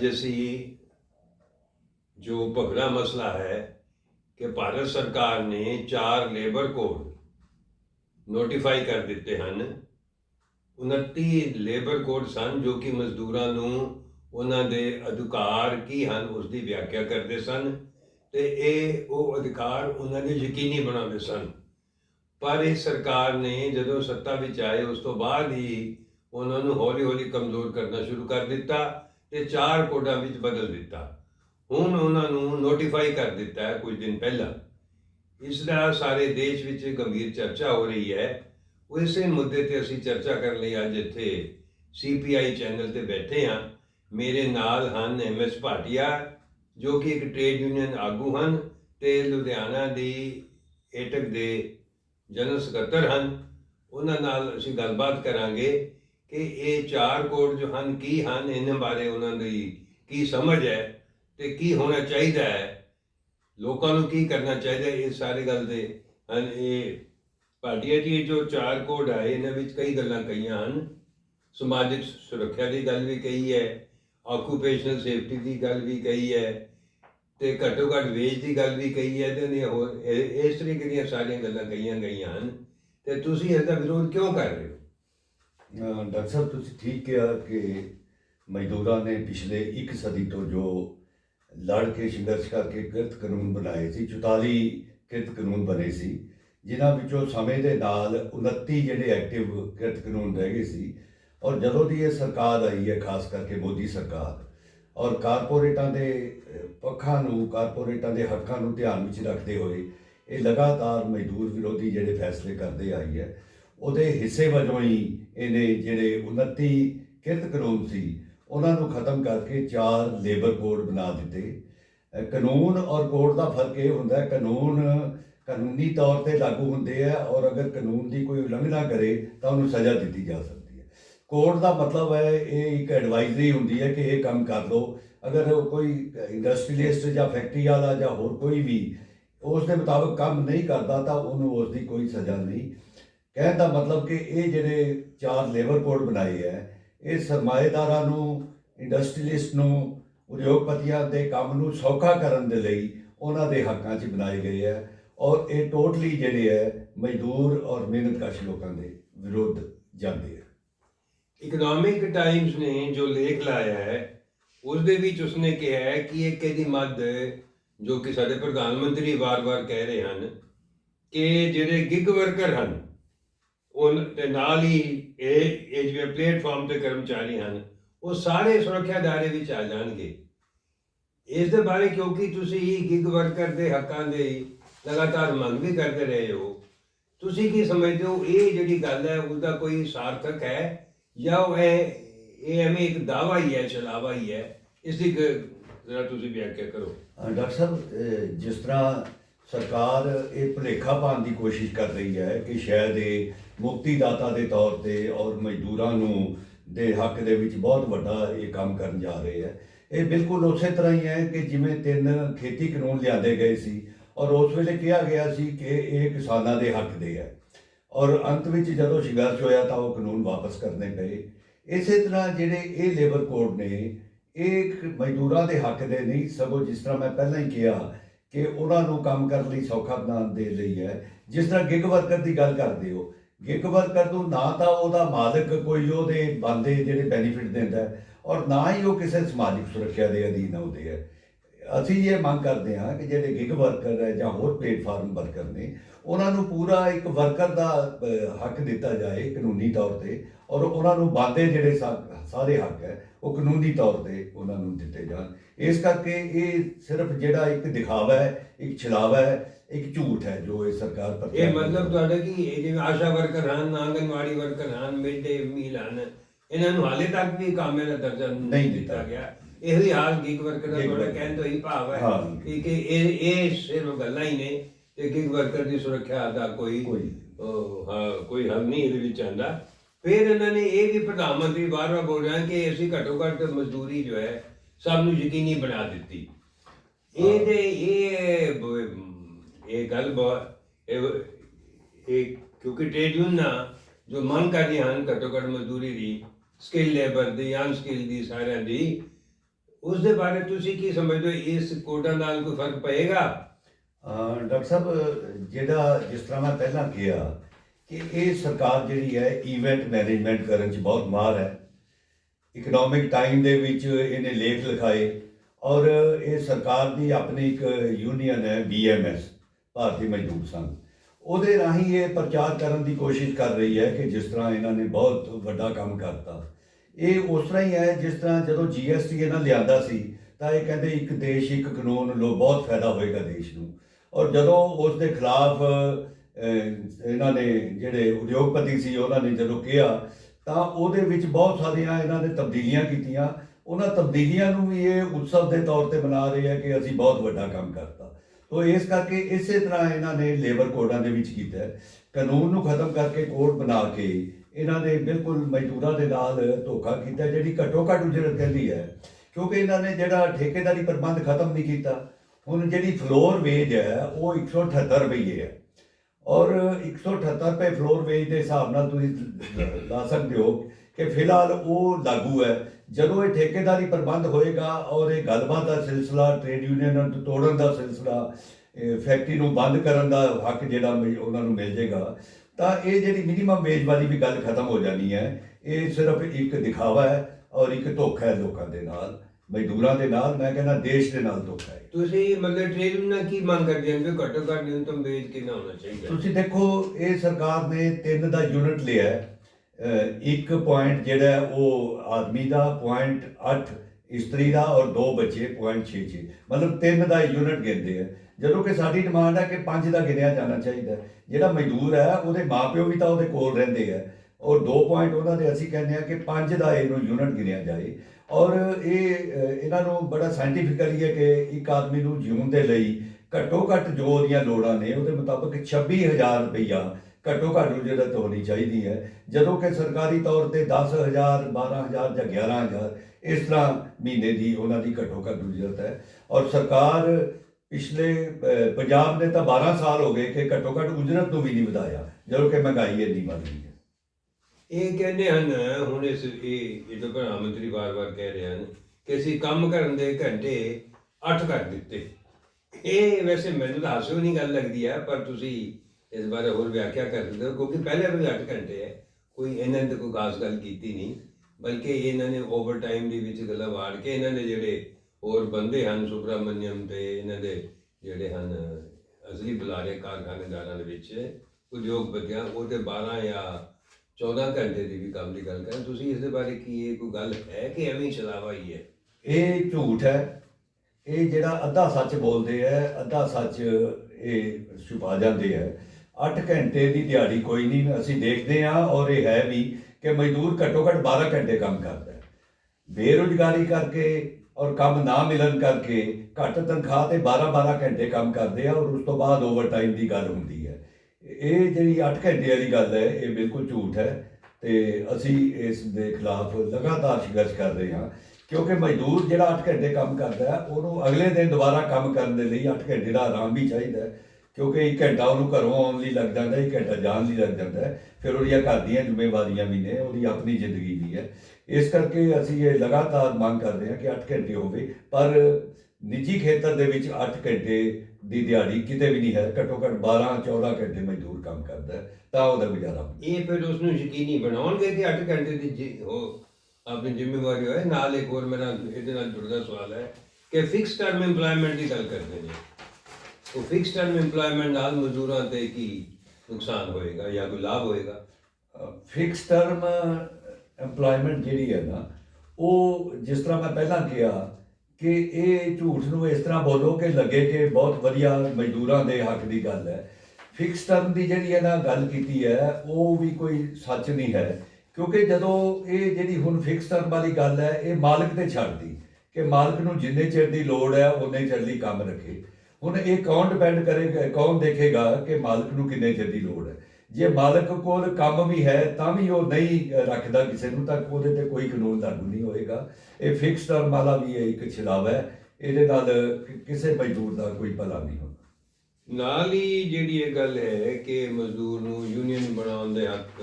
ਅੱਜ ਅਸੀਂ ਜੋ ਭਗੜਾ ਮਸਲਾ ਹੈ ਕਿ ਭਾਰਤ ਸਰਕਾਰ ਨੇ ਚਾਰ ਲੇਬਰ ਕੋਡ ਨੋਟੀਫਾਈ ਕਰ ਦਿੱਤੇ ਹਨ। 29 ਲੇਬਰ ਕੋਡ ਸਨ ਜੋ ਕਿ ਮਜ਼ਦੂਰਾਂ ਨੂੰ ਉਹਨਾਂ ਦੇ ਅਧਿਕਾਰ ਕੀ ਹਨ ਉਸ ਦੀ ਵਿਆਖਿਆ ਕਰਦੇ ਸਨ ਤੇ ਇਹ ਉਹ ਅਧਿਕਾਰ ਉਹਨਾਂ ਦੇ ਯਕੀਨੀ ਬਣਾਉਂਦੇ ਸਨ। ਪਰ ਇਹ ਸਰਕਾਰ ਨੇ ਜਦੋਂ ਸੱਤਾ ਵਿੱਚ ਆਏ ਉਸ ਤੋਂ ਬਾਅਦ ਹੀ ਉਹਨਾਂ ਨੂੰ ਹੌਲੀ-ਹੌਲੀ ਕਮਜ਼ੋਰ ਕਰਨਾ ਸ਼ੁਰੂ ਕਰ ਦਿੱਤਾ ਤੇ ਚਾਰ ਕੋਡਾਂ ਵਿੱਚ ਬਦਲ ਦਿੱਤਾ। ਹੁਣ ਉਹਨਾਂ ਨੂੰ ਨੋਟੀਫਾਈ ਕਰ ਦਿੱਤਾ ਹੈ ਕੁਝ ਦਿਨ ਪਹਿਲਾਂ। ਇਸ ਦਾ ਸਾਰੇ ਦੇਸ਼ ਵਿੱਚ ਗੰਭੀਰ ਚਰਚਾ ਹੋ ਰਹੀ ਹੈ। ਉਸੇ ਮੁੱਦੇ ਤੇ ਅਸੀਂ ਚਰਚਾ ਕਰਨ ਲਈ ਅੱਜ ਇੱਥੇ ਸੀਪੀਆਈ ਚੈਨਲ ਤੇ ਬੈਠੇ ਹਾਂ। ਮੇਰੇ ਨਾਲ ਹਨ ਐਮਐਸ ਭਾਟੀਆ, ਜੋ ਕਿ ਇੱਕ ਟ੍ਰੇਡ ਯੂਨੀਅਨ ਆਗੂ ਹਨ ਤੇ ਲੁਧਿਆਣਾ ਦੀ ਏਟਕ ਦੇ ਜਨਰਲ ਸਕੱਤਰ ਹਨ। ਉਹਨਾਂ ਨਾਲ ਅਸੀਂ ਗੱਲਬਾਤ ਕਰਾਂਗੇ। ਕਿ ਇਹ ਚਾਰ ਕੋਡ ਜੋ ਹਨ, ਕੀ ਹਨ? ਇਹਨਾਂ ਬਾਰੇ ਉਹਨਾਂ ਦੀ ਕੀ ਸਮਝ ਹੈ ਤੇ ਕੀ ਹੋਣਾ ਚਾਹੀਦਾ ਹੈ? ਲੋਕਾਂ ਨੂੰ ਕੀ ਕਰਨਾ ਚਾਹੀਦਾ ਇਹ ਸਾਰੀ ਗੱਲ ਦੇ ਹਨ। ਇਹ ਭਾਟੀਆ ਜੀ ਜੋ ਚਾਰ ਕੋਡ ਆਏ ਇਹਨਾਂ ਵਿੱਚ ਕਈ ਗੱਲਾਂ ਕਹੀਆਂ ਹਨ। ਸਮਾਜਿਕ ਸੁਰੱਖਿਆ ਦੀ ਗੱਲ ਵੀ ਕਹੀ ਹੈ ਆਕੂਪੇਸ਼ਨਲ ਸੇਫਟੀ ਦੀ ਗੱਲ ਵੀ ਕਹੀ ਹੈ, ਤੇ ਘੱਟੋ ਘੱਟ ਵੇਜ ਦੀ ਗੱਲ ਵੀ ਕਹੀ ਹੈ, ਤੇ ਨਹੀਂ ਹੋਰ, ਇਹ- ਇਸ ਤਰੀਕੇ ਦੀਆਂ ਸਾਰੀਆਂ ਗੱਲਾਂ ਕਹੀਆਂ ਗਈਆਂ ਹਨ। ਤੇ ਤੁਸੀਂ ਇਸ ਦਾ ਵਿਰੋਧ ਕਿਉਂ ਕਰ ਰਹੇ ਹੋ? ਡਾਕਟਰ ਸਾਹਿਬ, ਤੁਸੀਂ ਠੀਕ ਕਿਹਾ ਕਿ ਮਜ਼ਦੂਰਾਂ ਨੇ ਪਿਛਲੇ ਇੱਕ ਸਦੀ ਤੋਂ ਜੋ ਲੜ ਕੇ ਸੰਘਰਸ਼ ਕਰਕੇ ਕਿਰਤ ਕਾਨੂੰਨ ਬਣਾਏ ਸੀ 44 ਕਿਰਤ ਕਾਨੂੰਨ ਬਣੇ ਸੀ, ਜਿਨ੍ਹਾਂ ਵਿੱਚੋਂ ਸਮੇਂ ਦੇ ਨਾਲ 29 ਜਿਹੜੇ ਐਕਟਿਵ ਕਿਰਤ ਕਾਨੂੰਨ ਰਹਿ ਗਏ ਸੀ ਔਰ ਜਦੋਂ ਦੀ ਇਹ ਸਰਕਾਰ ਆਈ ਹੈ, ਖਾਸ ਕਰਕੇ ਮੋਦੀ ਸਰਕਾਰ, ਔਰ ਕਾਰਪੋਰੇਟਾਂ ਦੇ ਪੱਖਾਂ ਨੂੰ, ਕਾਰਪੋਰੇਟਾਂ ਦੇ ਹੱਕਾਂ ਨੂੰ ਧਿਆਨ ਵਿੱਚ ਰੱਖਦੇ ਹੋਏ ਇਹ ਲਗਾਤਾਰ ਮਜ਼ਦੂਰ ਵਿਰੋਧੀ ਜਿਹੜੇ ਫੈਸਲੇ ਕਰਦੇ ਆਈ ਹੈ ਉਹਦੇ ਹਿੱਸੇ ਵਜੋਂ ਹੀ ਇਹਨੇ ਜਿਹੜੇ 29 ਕਿਰਤ ਕਾਨੂੰਨ ਸੀ, ਉਹਨਾਂ ਨੂੰ ਖਤਮ ਕਰਕੇ ਚਾਰ ਲੇਬਰ ਕੋਡ ਬਣਾ ਦਿੱਤੇ। ਕਾਨੂੰਨ ਔਰ ਕੋਡ ਦਾ ਫ਼ਰਕ ਇਹ ਹੁੰਦਾ ਕਾਨੂੰਨ ਕਾਨੂੰਨੀ ਤੌਰ ਤੇ ਲਾਗੂ ਹੁੰਦੇ ਆ ਔਰ ਅਗਰ ਕਾਨੂੰਨ ਦੀ ਕੋਈ ਉਲੰਘਣਾ ਕਰੇ ਤਾਂ ਉਹਨੂੰ ਸਜ਼ਾ ਦਿੱਤੀ ਜਾ ਸਕਦੀ ਹੈ। ਕੋਰਟ ਦਾ ਮਤਲਬ ਹੈ, ਇਹ ਇੱਕ ਐਡਵਾਈਜ਼ਰੀ ਹੁੰਦੀ ਹੈ ਕਿ ਇਹ ਕੰਮ ਕਰ ਲਓ। ਅਗਰ ਕੋਈ ਇੰਡਸਟਰੀਲਿਸਟ ਜਾਂ ਫੈਕਟਰੀ ਵਾਲਾ ਜਾਂ ਹੋਰ ਕੋਈ ਵੀ ਉਸ ਦੇ ਮੁਤਾਬਕ ਕੰਮ ਨਹੀਂ ਕਰਦਾ ਤਾਂ ਉਹਨੂੰ ਉਸ ਦੀ ਕੋਈ ਸਜ਼ਾ ਨਹੀਂ। ਕਹਿਣ ਦਾ ਮਤਲਬ ਕਿ ਇਹ ਜਿਹੜੇ ਚਾਰ ਲੇਬਰ ਕੋਡ ਬਣਾਏ ਹੈ, ਇਹ ਸਰਮਾਏਦਾਰਾਂ ਨੂੰ ਇੰਡਸਟਰੀਲਿਸਟ ਨੂੰ, ਉਦਯੋਗਪਤੀਆਂ ਦੇ ਕੰਮ ਨੂੰ ਸੌਖਾ ਕਰਨ ਦੇ ਲਈ ਉਹਨਾਂ ਦੇ ਹੱਕਾਂ 'ਚ ਬਣਾਏ ਗਏ ਹੈ ਔਰ ਇਹ ਟੋਟਲੀ ਜਿਹੜੇ ਹੈ ਮਜ਼ਦੂਰ ਔਰ ਮਿਹਨਤਕਸ਼ ਲੋਕਾਂ ਦੇ ਵਿਰੁੱਧ ਜਾਂਦੇ ਹੈ। ਇਕਨੋਮਿਕ ਟਾਈਮਸ ਨੇ ਜੋ ਲੇਖ ਲਾਇਆ ਹੈ ਉਸ ਦੇ ਵਿੱਚ ਉਸਨੇ ਕਿਹਾ ਹੈ ਕਿ ਇਹ ਕਿਹਦੀ ਮੱਦ ਜੋ ਕਿ ਸਾਡੇ ਪ੍ਰਧਾਨ ਮੰਤਰੀ ਵਾਰ-ਵਾਰ ਕਹਿ ਰਹੇ ਹਨ ਕਿ ਜਿਹੜੇ ਗਿਗ ਵਰਕਰ ਹਨ ਉਹ ਤੇ ਨਾਲ ਹੀ ਇਹ ਇਹ ਜਿਵੇਂ ਪਲੇਟਫਾਰਮ ਤੇ ਕਰਮਚਾਰੀ ਹਨ, ਉਹ ਸਾਰੇ ਸੁਰੱਖਿਆ ਦਾਇਰੇ ਵਿੱਚ ਆ ਜਾਣਗੇ। ਇਸ ਦੇ ਬਾਰੇ ਕਿਉਂਕਿ ਤੁਸੀਂ ਗਿਗ ਵਰਕਰ ਦੇ ਹੱਕਾਂ ਦੇ ਲਗਾਤਾਰ ਮੰਗ ਵੀ ਕਰਦੇ ਰਹੇ ਹੋ, ਤੁਸੀਂ ਕੀ ਸਮਝਦੇ ਹੋ ਇਹ ਜਿਹੜੀ ਗੱਲ ਹੈ, ਉਹਦਾ ਕੋਈ ਸਾਰਥਕ ਹੈ ਜਾਂ ਉਹ ਇਹ ਇਹ ਐਵੇਂ ਇੱਕ ਦਾਵਾ ਹੀ ਹੈ ਚਲਾਵਾ ਹੀ ਹੈ? ਇਸ ਦੀ ਜਰਾ ਤੁਸੀਂ ਵਿਆਖਿਆ ਕਰੋ। ਡਾਕਟਰ ਸਾਹਿਬ ਜਿਸ ਤਰ੍ਹਾਂ ਸਰਕਾਰ ਇਹ ਭੁਲੇਖਾ ਪਾਉਣ ਦੀ ਕੋਸ਼ਿਸ਼ ਕਰ ਰਹੀ ਹੈ ਕਿ ਸ਼ਾਇਦ ਇਹ ਮੁਕਤੀ ਦਾਤਾ ਦੇ ਤੌਰ ਤੇ ਔਰ ਮਜ਼ਦੂਰਾਂ ਨੂੰ ਦੇ ਹੱਕ ਦੇ ਵਿੱਚ ਬਹੁਤ ਵੱਡਾ ਇਹ ਕੰਮ ਕਰਨ ਜਾ ਰਹੇ ਹੈ। ਇਹ ਬਿਲਕੁਲ ਉਸੇ ਤਰ੍ਹਾਂ ਹੀ ਹੈ ਕਿ ਜਿਵੇਂ ਤਿੰਨ ਖੇਤੀ ਕਾਨੂੰਨ ਲਿਆਂਦੇ ਗਏ ਸੀ ਔਰ ਉਸ ਵੇਲੇ ਕਿਹਾ ਗਿਆ ਸੀ ਕਿ ਇਹ ਕਿਸਾਨਾਂ ਦੇ ਹੱਕ ਦੇ ਹੈ। ਔਰ ਅੰਤ ਵਿੱਚ ਜਦੋਂ ਸੰਘਰਸ਼ ਹੋਇਆ ਤਾਂ ਉਹ ਕਾਨੂੰਨ ਵਾਪਸ ਕਰਨੇ ਪਏ। ਇਸੇ ਤਰ੍ਹਾਂ ਜਿਹੜੇ ਇਹ ਲੇਬਰ ਕੋਡ ਨੇ, ਇਹ ਮਜ਼ਦੂਰਾਂ ਦੇ ਹੱਕ ਦੇ ਨਹੀਂ, ਸਗੋਂ ਜਿਸ ਤਰ੍ਹਾਂ ਮੈਂ ਪਹਿਲਾਂ ਹੀ ਕਿਹਾ ਕਿ ਉਹਨਾਂ ਨੂੰ ਕੰਮ ਕਰਨ ਲਈ ਸੌਖਾ ਬਣਾਉਣ ਦੇ ਲਈ ਹੈ। ਜਿਸ ਤਰ੍ਹਾਂ ਗਿਗ ਵਰਕਰ ਦੀ ਗੱਲ ਕਰਦੇ ਹੋ ਗਿਗ ਵਰਕਰ ਨੂੰ ਨਾ ਤਾਂ ਉਹਦਾ ਮਾਲਕ ਕੋਈ ਉਹਦੇ ਬੰਦੇ ਜਿਹੜੇ ਬੈਨੀਫਿਟ ਦਿੰਦਾ ਔਰ ਨਾ ਹੀ ਉਹ ਕਿਸੇ ਸਮਾਜਿਕ ਸੁਰੱਖਿਆ ਦੇ ਅਧੀਨ ਆਉਂਦੇ ਹੈ। ਅਸੀਂ ਇਹ ਮੰਗ ਕਰਦੇ ਹਾਂ ਕਿ ਜਿਹੜੇ ਗਿਗ ਵਰਕਰ ਹੈ ਜਾਂ ਹੋਰ ਪਲੇਟਫਾਰਮ ਵਰਕਰ ਨੇ ਉਹਨਾਂ ਨੂੰ ਪੂਰਾ ਇੱਕ ਵਰਕਰ ਦਾ ਹੱਕ ਦਿੱਤਾ ਜਾਏ ਕਾਨੂੰਨੀ ਤੌਰ ਤੇ ਔਰ ਉਹਨਾਂ ਨੂੰ ਬਾਦੇ ਜਿਹੜੇ ਸਾ- ਸਾਰੇ ਹੱਕ ਹੈ, ਉਹ ਕਾਨੂੰਨੀ ਤੌਰ ਤੇ ਉਹਨਾਂ ਨੂੰ ਦਿੱਤੇ ਜਾਣ। ਇਸ ਕਰਕੇ ਇਹ ਸਿਰਫ ਜਿਹੜਾ ਇੱਕ ਦਿਖਾਵਾ ਹੈ ਇੱਕ ਛਲਾਵਾ ਹੈ ਇੱਕ ਝੂਠ ਹੈ ਜੋ ਇਹ ਸਰਕਾਰ ਪਰ ਇਹ ਮਤਲਬ ਤੁਹਾਡਾ ਕਿ ਇਹ ਜਿਵੇਂ ਆਸ਼ਾ ਵਰਕਰ ਹਨ ਆਂਗਨਵਾੜੀ ਵਰਕਰ ਹਨ ਮਿਡ ਮੀਲ ਹਨ ਇਹਨਾਂ ਨੂੰ ਹਾਲੇ ਤੱਕ ਵੀ ਕਾਮੇ ਦਾ ਦਰਜਾ ਨਹੀਂ ਦਿੱਤਾ ਗਿਆ। ਇਹੋ ਹੀ ਹਾਲ ਗਿਗ ਵਰਕਰ ਦਾ ਤੁਹਾਡਾ। ਕਹਿਣ ਤੋਂ ਹੀ ਭਾਵ ਹੈ। ਕਿ ਕਿ ਇਹ ਇਹ ਸਿਰਫ ਗੱਲਾਂ ਹੀ ਨੇ ਤੇ ਗਿਗ ਵਰਕਰ ਦੀ ਸੁਰੱਖਿਆ ਦਾ ਕੋਈ ਕੋਈ। ਹੱਲ ਨਹੀਂ ਇਹਦੇ ਵਿੱਚ ਆਂਦਾ ਫਿਰ ਇਹਨਾਂ ਨੇ ਇਹ ਵੀ ਪ੍ਰਧਾਨ ਮੰਤਰੀ ਬਾਰ-ਬਾਰ ਬੋਲ ਰਹੇ ਕਿ ਅਸੀਂ ਘੱਟੋ ਘੱਟ ਮਜ਼ਦੂਰੀ ਜੋ ਹੈ ਸਭ ਨੂੰ ਯਕੀਨੀ ਬਣਾ ਦਿੱਤੀ। ਇਹ ਇਹ ਬ- ਇਹ ਗੱਲ ਬਹੁਤ, ਇਹ ਇਹ ਕਿਉਂਕਿ ਟ੍ਰੇਡ ਯੂਨੀਅਨਾਂ ਜੋ ਮੰਗ ਕਰਦੀਆਂ ਹਨ, ਘੱਟੋ ਘੱਟ ਮਜ਼ਦੂਰੀ ਦੀ ਸਕਿੱਲ ਲੇਬਰ ਦੀ ਅਨਸਕਿੱਲ ਦੀ, ਸਾਰਿਆਂ ਦੀ ਉਸ ਦੇ ਬਾਰੇ ਤੁਸੀਂ ਕੀ ਸਮਝਦੇ ਹੋ? ਇਸ ਕੋਟਾ ਨਾਲ ਕੋਈ ਫ਼ਰਕ ਪਏਗਾ? ਅਹ ਡਾਕਟਰ ਸਾਹਿਬ, ਜਿਹੜਾ ਜਿਸ ਤਰ੍ਹਾਂ ਮੈਂ ਪਹਿਲਾਂ ਕਿਹਾ ਕਿ ਇਹ ਸਰਕਾਰ ਜਿਹੜੀ ਹੈ ਇਵੈਂਟ ਮੈਨੇਜਮੈਂਟ ਕਰਨ 'ਚ ਬਹੁਤ ਮਾਹਰ ਹੈ। ਇਕਨੋਮਿਕ ਟਾਈਮ ਦੇ ਵਿੱਚ ਇਹਨੇ ਲੇਖ ਲਿਖਾਏ ਔਰ ਇਹ ਸਰਕਾਰ ਦੀ ਆਪਣੀ ਇੱਕ ਯੂਨੀਅਨ ਹੈ ਬੀਐਮਐਸ ਭਾਰਤੀ ਮਜ਼ਦੂਰ ਸੰਘ। ਉਹਦੇ ਰਾਹੀਂ ਇਹ ਪ੍ਰਚਾਰ ਕਰਨ ਦੀ ਕੋਸ਼ਿਸ਼ ਕਰ ਰਹੀ ਹੈ ਕਿ ਜਿਸ ਤਰ੍ਹਾਂ ਇਹਨਾਂ ਨੇ ਬਹੁਤ ਵੱਡਾ ਕੰਮ ਕਰਤਾ। ਇਹ ਉਸ ਤਰ੍ਹਾਂ ਹੀ ਹੈ, ਜਿਸ ਤਰ੍ਹਾਂ ਜਦੋਂ ਜੀਐਸਟੀ ਇਹਨਾਂ ਲਿਆਂਦਾ ਸੀ, ਤਾਂ ਇਹ ਕਹਿੰਦੇ ਇੱਕ ਦੇਸ਼, ਇੱਕ ਕਾਨੂੰਨ ਲੋ ਬਹੁਤ ਫਾਇਦਾ ਹੋਏਗਾ ਦੇਸ਼ ਨੂੰ। ਔਰ ਜਦੋਂ ਉਸ ਦੇ ਖਿਲਾਫ ਇਹਨਾਂ ਨੇ ਜਿਹੜੇ ਉਦਯੋਗਪਤੀ ਸੀ, ਉਹਨਾਂ ਨੇ ਜਦੋਂ ਕਿਹਾ ਤਾਂ ਉਹਦੇ ਵਿੱਚ ਬਹੁਤ ਸਾਰੀਆਂ ਇਹਨਾਂ ਨੇ ਤਬਦੀਲੀਆਂ ਕੀਤੀਆਂ। ਉਹਨਾਂ ਤਬਦੀਲੀਆਂ ਨੂੰ ਵੀ ਇਹ ਉਤਸਵ ਦੇ ਤੌਰ ਤੇ ਬਣਾ ਰਹੇ ਆ ਕਿ ਅਸੀਂ ਬਹੁਤ ਵੱਡਾ ਕੰਮ ਕਰਤਾ। ਤੋ ਇਸ ਕਰਕੇ ਇਸੇ ਤਰ੍ਹਾਂ ਇਹਨਾਂ ਨੇ ਲੇਬਰ ਕੋਡਾਂ ਦੇ ਵਿੱਚ ਕੀਤਾ ਕਾਨੂੰਨ ਨੂੰ ਖਤਮ ਕਰਕੇ ਕੋਡ ਬਣਾ ਕੇ ਇਹਨਾਂ ਨੇ ਬਿਲਕੁਲ ਮਜ਼ਦੂਰਾਂ ਦੇ ਨਾਲ ਧੋਖਾ ਕੀਤਾ, ਜਿਹੜੀ ਘੱਟੋ ਘੱਟ ਉਜਰਤ ਕਹਿੰਦੀ ਹੈ। ਕਿਉਂਕਿ ਇਹਨਾਂ ਨੇ ਜਿਹੜਾ ਠੇਕੇਦਾਰੀ ਪ੍ਰਬੰਧ ਖਤਮ ਨਹੀਂ ਕੀਤਾ, ਹੁਣ ਜਿਹੜੀ ਫਲੋਰ ਵੇਜ ਹੈ, ਉਹ 178 ਰੁਪਏ ਹੈ। ਔਰ 178 ਰੁਪਏ ਫਲੋਰ ਵੇਜ ਦੇ ਹਿਸਾਬ ਨਾਲ ਤੁਸੀਂ ਲਾ ਸਕਦੇ ਹੋ ਕਿ ਫਿਲਹਾਲ ਉਹ ਲਾਗੂ ਹੈ। ਜਦੋਂ ਇਹ ਠੇਕੇਦਾਰੀ ਪ੍ਰਬੰਧ ਹੋਏਗਾ ਔਰ ਇਹ ਗੱਲਬਾਤ ਦਾ ਸਿਲਸਿਲਾ ਟ੍ਰੇਡ ਯੂਨੀਅਨ ਨੂੰ ਤੋੜਨ ਦਾ ਸਿਲਸਿਲਾ ਫੈਕਟਰੀ ਨੂੰ ਬੰਦ ਕਰਨ ਦਾ ਹੱਕ ਜਿਹੜਾ ਉਹਨਾਂ ਨੂੰ ਮਿਲ ਜਾਏਗਾ, ਤਾਂ ਇਹ ਜਿਹੜੀ ਮਿਨੀਮਮ ਵੇਜ ਵਾਲੀ ਵੀ ਗੱਲ ਖਤਮ ਹੋ ਜਾਣੀ ਹੈ। ਇਹ ਸਿਰਫ ਇੱਕ ਦਿਖਾਵਾ ਹੈ ਔਰ ਇੱਕ ਧੋਖਾ ਹੈ ਲੋਕਾਂ ਦੇ ਨਾਲ। ਮਜ਼ਦੂਰਾਂ ਦੇ ਨਾਲ ਮੈਂ ਕਹਿੰਦਾ ਦੇਸ਼ ਦੇ ਨਾਲ ਧੋਖਾ ਹੈ। ਤੁਸੀਂ ਮਤਲਬ ਟ੍ਰੇਡ ਯੂਨੀਅਨ ਕੀ ਮੰਗ ਕਰਦੇ ਹੋ ਕਿ ਘੱਟੋ ਘੱਟ ਨਿਊਨਤਮ ਵੇਜ ਕਿੰਨਾ ਹੋਣਾ ਚਾਹੀਦਾ? ਤੁਸੀਂ ਦੇਖੋ ਇਹ ਸਰਕਾਰ ਨੇ ਤਿੰਨ ਦਾ ਯੂਨਿਟ ਲਿਆ ਇੱਕ ਪੁਆਇੰਟ ਜਿਹੜਾ ਉਹ ਆਦਮੀ ਦਾ ਪੁਆਇੰਟ 8 ਇਸਤਰੀ ਦਾ ਔਰ ਦੋ ਬੱਚੇ ਪੁਆਇੰਟ 6 6 ਮਤਲਬ ਤਿੰਨ ਦਾ ਯੂਨਿਟ ਗਿਣਦੇ ਆ। ਜਦੋਂ ਕਿ ਸਾਡੀ ਡਿਮਾਂਡ ਹੈ ਕਿ ਪੰਜ ਦਾ ਗਿਣਿਆ ਜਾਣਾ ਚਾਹੀਦਾ। ਜਿਹੜਾ ਮਜ਼ਦੂਰ ਹੈ ਉਹਦੇ ਮਾਪਿਓ ਵੀ ਤਾਂ ਉਹਦੇ ਕੋਲ ਰਹਿੰਦੇ ਆ। ਔਰ ਦੋ ਪੁਆਇੰਟ ਉਹਨਾਂ ਦੇ ਅਸੀਂ ਕਹਿੰਦੇ ਆ ਕਿ ਪੰਜ ਦਾ ਇਹਨੂੰ ਯੂਨਿਟ ਗਿਣਿਆ ਜਾਏ। ਔਰ ਇਹ ਇਹਨਾਂ ਨੂੰ ਬੜਾ ਸਾਇੰਟੀਫਿਕਲੀ ਹੈ ਕਿ ਇੱਕ ਆਦਮੀ ਨੂੰ ਜਿਉਣ ਦੇ ਲਈ ਘੱਟੋ ਘੱਟ ਜੋ ਉਹਦੀਆਂ ਲੋੜਾਂ ਨੇ, ਉਹਦੇ ਮੁਤਾਬਕ 26000 ਰੁਪਈਆ ਘੱਟੋ ਘੱਟ ਉਜਰਤ ਹੋਣੀ ਚਾਹੀਦੀ ਹੈ। ਜਦੋਂ ਕਿ ਸਰਕਾਰੀ ਤੌਰ ਤੇ 10000 12000 ਜਾਂ 11000 ਇਸ ਤਰ੍ਹਾਂ ਮਹੀਨੇ ਦੀ ਉਹਨਾਂ ਦੀ ਘੱਟੋ ਘੱਟ ਉਜਰਤ ਹੈ। ਔਰ ਸਰਕਾਰ ਪਿਛਲੇ ਪੰਜਾਬ ਨੇ ਤਾਂ 12 ਸਾਲ ਹੋ ਗਏ ਕਿ ਘੱਟੋ ਘੱਟ ਉਜਰਤ ਨੂੰ ਵੀ ਨਹੀਂ ਵਧਾਇਆ, ਜਦੋਂ ਕਿ ਮਹਿੰਗਾਈ ਇੰਨੀ ਵੱਧ ਗਈ ਹੈ। ਇਹ ਕਹਿੰਦੇ ਹਨ, ਹੁਣ ਇਸ, ਇਹ ਇਹ ਪ੍ਰਧਾਨ ਮੰਤਰੀ ਵਾਰ-ਵਾਰ ਕਹਿ ਰਹੇ ਹਨ ਕਿ ਅਸੀਂ ਕੰਮ ਕਰਨ ਦੇ ਘੰਟੇ 8 ਕਰ ਦਿੱਤੇ। ਇਹ ਵੈਸੇ ਮੈਨੂੰ ਤਾਂ ਹਾਸੋ ਨਹੀਂ ਗੱਲ ਲੱਗਦੀ ਹੈ ਪਰ ਤੁਸੀਂ ਇਸ ਬਾਰੇ ਹੋਰ ਵਿਆਖਿਆ ਕਰ ਸਕਦੇ ਹੋ, ਕਿਉਂਕਿ ਪਹਿਲੇ ਵੀ 8 ਘੰਟੇ ਹੈ, ਕੋਈ ਇਹਨਾਂ ਨੇ ਤਾਂ ਕੋਈ ਖਾਸ ਗੱਲ ਕੀਤੀ ਨਹੀਂ, ਬਲਕਿ ਇਹਨਾਂ ਨੇ ਓਵਰ ਟਾਈਮ ਦੇ ਵਿੱਚ ਗੱਲਾਂ ਵਾੜ ਕੇ ਇਹਨਾਂ ਦੇ ਜਿਹੜੇ ਹੋਰ ਬੰਦੇ ਹਨ, ਸੁਬਰਾਮਨਿਅਮ ਤੇ ਇਹਨਾਂ ਦੇ ਜਿਹੜੇ ਹਨ, ਅਸਲੀ ਬੁਲਾਰੇ ਕਾਰਖਾਨੇਦਾਰਾਂ ਦੇ ਵਿੱਚ ਉਦਯੋਗਪਤੀਆਂ, ਉਹ ਤੇ 12 ਜਾਂ 14 ਘੰਟੇ ਦੀ ਵੀ ਕੰਮ ਦੀ ਗੱਲ ਕਰ, ਤੁਸੀਂ ਇਸ ਦੇ ਬਾਰੇ ਕੀ ਇਹ ਕੋਈ ਗੱਲ ਹੈ ਕਿ ਐਵੇਂ ਹੀ ਚਲਾਵਾ ਹੀ ਹੈ? ਇਹ ਝੂਠ ਹੈ। ਇਹ ਜਿਹੜਾ ਅੱਧਾ ਸੱਚ ਬੋਲਦੇ ਹੈ, ਅੱਧਾ ਸੱਚ ਇਹ ਛੁਪਾ ਜਾਂਦੇ ਹੈ। 8 ਘੰਟੇ ਦੀ ਦਿਹਾੜੀ ਕੋਈ ਨਹੀਂ, ਅਸੀਂ ਦੇਖਦੇ ਹਾਂ ਔਰ ਇਹ ਹੈ ਵੀ ਕਿ ਮਜ਼ਦੂਰ ਘੱਟੋ ਘੱਟ 12 ਘੰਟੇ ਕੰਮ ਕਰਦਾ ਹੈ। ਬੇਰੁਜ਼ਗਾਰੀ ਕਰਕੇ ਔਰ ਕੰਮ ਨਾ ਮਿਲਣ ਕਰਕੇ ਘੱਟ ਤਨਖਾਹ ਤੇ 12-12 ਘੰਟੇ ਕੰਮ ਕਰਦੇ ਆ ਔਰ ਉਸ ਤੋਂ ਬਾਅਦ ਓਵਰਟਾਈਮ ਦੀ ਗੱਲ ਹੁੰਦੀ ਇਹ ਜਿਹੜੀ 8 ਘੰਟੇ ਵਾਲੀ ਗੱਲ ਹੈ, ਇਹ ਬਿਲਕੁਲ ਝੂਠ ਹੈ ਤੇ ਅਸੀਂ ਇਸ ਦੇ ਖਿਲਾਫ ਲਗਾਤਾਰ ਸੰਘਰਸ਼ ਕਰ ਰਹੇ ਹਾਂ। ਕਿਉਂਕਿ ਮਜ਼ਦੂਰ ਜਿਹੜਾ 8 ਘੰਟੇ ਕੰਮ ਕਰਦਾ ਹੈ, ਉਹਨੂੰ ਅਗਲੇ ਦਿਨ ਦੁਬਾਰਾ ਕੰਮ ਕਰਨ ਦੇ ਲਈ 8 ਘੰਟੇ ਦਾ ਆਰਾਮ ਵੀ ਚਾਹੀਦਾ ਹੈ। ਕਿਉਂਕਿ ਇੱਕ ਘੰਟਾ ਉਹਨੂੰ ਘਰੋਂ ਆਉਣ ਲਈ ਲੱਗ ਜਾਂਦਾ ਹੈ, ਇੱਕ ਘੰਟਾ ਜਾਣ ਲਈ ਲੱਗ ਜਾਂਦਾ ਹੈ। ਫਿਰ ਉਹਦੀਆਂ ਘਰ ਦੀਆਂ ਜ਼ਿੰਮੇਵਾਰੀਆਂ ਵੀ ਨੇ, ਉਹਦੀ ਆਪਣੀ ਜ਼ਿੰਦਗੀ ਵੀ ਹੈ। ਇਸ ਕਰਕੇ ਅਸੀਂ ਇਹ ਲਗਾਤਾਰ ਮੰਗ ਕਰਦੇ ਹਾਂ ਕਿ 8 ਘੰਟੇ ਹੋਵੇ, ਪਰ ਨਿੱਜੀ ਖੇਤਰ ਦੇ ਵਿੱਚ 8 ਘੰਟੇ ਦੀ ਦਿਹਾੜੀ ਕਿਤੇ ਵੀ ਨਹੀਂ ਹੈ ਘੱਟੋ ਘੱਟ 12 14 ਘੰਟੇ ਮਜ਼ਦੂਰ ਕੰਮ ਕਰਦਾ ਹੈ ਤਾਂ ਉਹਦਾ ਗੁਜ਼ਾਰਾ। ਇਹ ਫਿਰ ਉਸ ਨੂੰ ਯਕੀਨੀ ਬਣਾਉਣਗੇ ਕਿ 8 ਘੰਟੇ ਦੀ ਜੀ ਹੋ ਆਪਣੀ ਜ਼ਿੰਮੇਵਾਰੀ ਹੋਏ। ਨਾਲ ਇੱਕ ਹੋਰ ਮੇਰਾ ਇਹਦੇ ਨਾਲ ਜੁੜਦਾ ਸਵਾਲ ਹੈ ਕਿ ਫਿਕਸ ਟਰਮ ਏਮਪਲੋਇਮੈਂਟ ਦੀ ਗੱਲ ਕਰਦੇ ਨੇ। ਉਹ ਫਿਕਸ ਟਰਮ ਏਮਪਲੋਇਮੈਂਟ ਨਾਲ ਮਜ਼ਦੂਰਾਂ ਤੇ ਕੀ ਨੁਕਸਾਨ ਹੋਏਗਾ ਜਾਂ ਕੋਈ ਲਾਭ ਹੋਏਗਾ? ਫਿਕਸ ਟਰਮ EMPLOYMENT ਜਿਹੜੀ ਹੈ ਨਾ ਉਹ ਜਿਸ ਤਰ੍ਹਾਂ ਮੈਂ ਪਹਿਲਾਂ ਕਿਹਾ ਕਿ ਇਹ ਝੂਠ ਨੂੰ ਇਸ ਤਰ੍ਹਾਂ ਬੋਲੋ ਕਿ ਲੱਗੇ ਕਿ ਬਹੁਤ ਵਧੀਆ ਮਜ਼ਦੂਰਾਂ ਦੇ ਹੱਕ ਦੀ ਗੱਲ ਹੈ। ਫਿਕਸ ਟਰਮ ਦੀ ਜਿਹੜੀ ਇਹਨਾਂ ਗੱਲ ਕੀਤੀ ਹੈ, ਉਹ ਵੀ ਕੋਈ ਸੱਚ ਨਹੀਂ ਹੈ। ਕਿਉਂਕਿ ਜਦੋਂ ਇਹ ਜਿਹੜੀ ਹੁਣ ਫਿਕਸ ਟਰਮ ਵਾਲੀ ਗੱਲ ਹੈ, ਇਹ ਮਾਲਕ ਤੇ ਛੱਡਦੀ। ਕਿ ਮਾਲਕ ਨੂੰ ਜਿੰਨੇ ਚਿਰ ਦੀ ਲੋੜ ਹੈ ਉਨੇ ਚਿਰ ਲਈ ਕੰਮ ਰੱਖੇ। ਹੁਣ ਇਹ ਕੌਣ ਡਿਪੈਂਡ ਕਰੇਗਾ ਕੌਣ ਦੇਖੇਗਾ ਕਿ ਮਾਲਕ ਨੂੰ ਕਿੰਨੇ ਚਿਰ ਦੀ ਲੋੜ ਹੈ। ਜੇ ਮਾਲਕ ਕੋਲ ਕੰਮ ਵੀ ਹੈ, ਤਾਂ ਵੀ ਉਹ ਨਹੀਂ ਰੱਖਦਾ ਕਿਸੇ ਨੂੰ, ਤਾਂ ਉਹਦੇ ਤੇ ਕੋਈ ਕਾਨੂੰਨ ਲਾਗੂ ਨਹੀਂ ਹੋਏਗਾ। ਇਹ ਫਿਕਸ ਟਰਮ ਵਾਲਾ ਵੀ ਇਹ ਇੱਕ ਛਿਲਾਵਾ ਹੈ। ਇਹਦੇ ਨਾਲ ਕਿਸੇ ਮਜ਼ਦੂਰ ਦਾ ਕੋਈ ਭਲਾ ਨਹੀਂ ਹੁੰਦਾ ਨਾਲ ਹੀ ਜਿਹੜੀ ਇਹ ਗੱਲ ਹੈ ਕਿ ਮਜ਼ਦੂਰ ਨੂੰ ਯੂਨੀਅਨ ਬਣਾਉਣ ਦੇ ਹੱਕ,